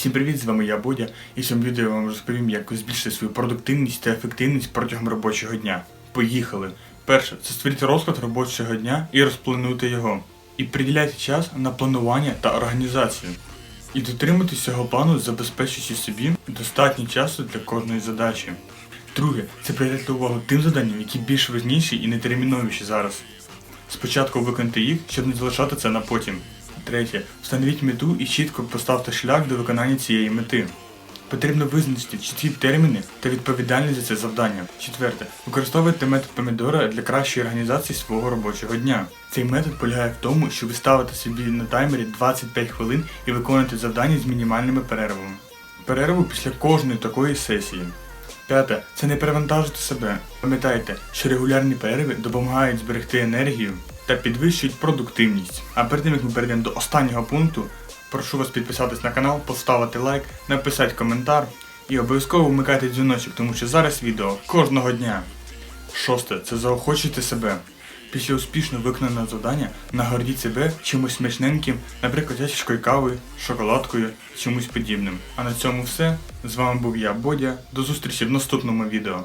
Всім привіт, з вами я Бодя, і в цьому відео я вам розповім, як збільшити свою продуктивність та ефективність протягом робочого дня. Поїхали! Перше, це створити розклад робочого дня і розплануйте його. І приділяйте час на планування та організацію. І дотримуйтесь цього плану, забезпечуючи собі достатньо часу для кожної задачі. Друге, це приділяйте увагу тим заданням, які більш важніші і нетерміновіші зараз. Спочатку виконайте їх, щоб не залишати це на потім. Третє. Встановіть мету і чітко поставте шлях до виконання цієї мети. Потрібно визначити чіткі терміни та відповідальність за це завдання. Четверте. Використовуйте метод помідора для кращої організації свого робочого дня. Цей метод полягає в тому, що ви ставите собі на таймері 25 хвилин і виконуєте завдання з мінімальними перервами. Перерву після кожної такої сесії. П'яте. Це не перевантажити себе. Пам'ятайте, що регулярні перерви допомагають зберегти енергію та підвищують продуктивність. А перед тим як ми перейдемо до останнього пункту, прошу вас підписатись на канал, поставити лайк, написати коментар і обов'язково вмикайте дзвіночок, тому що зараз відео кожного дня. Шосте це заохочуйте себе. Після успішно виконаного завдання нагордіть себе чимось смачненьким, наприклад, чашечкою кави, шоколадкою, чимось подібним. А на цьому все. З вами був я, Бодя. До зустрічі в наступному відео.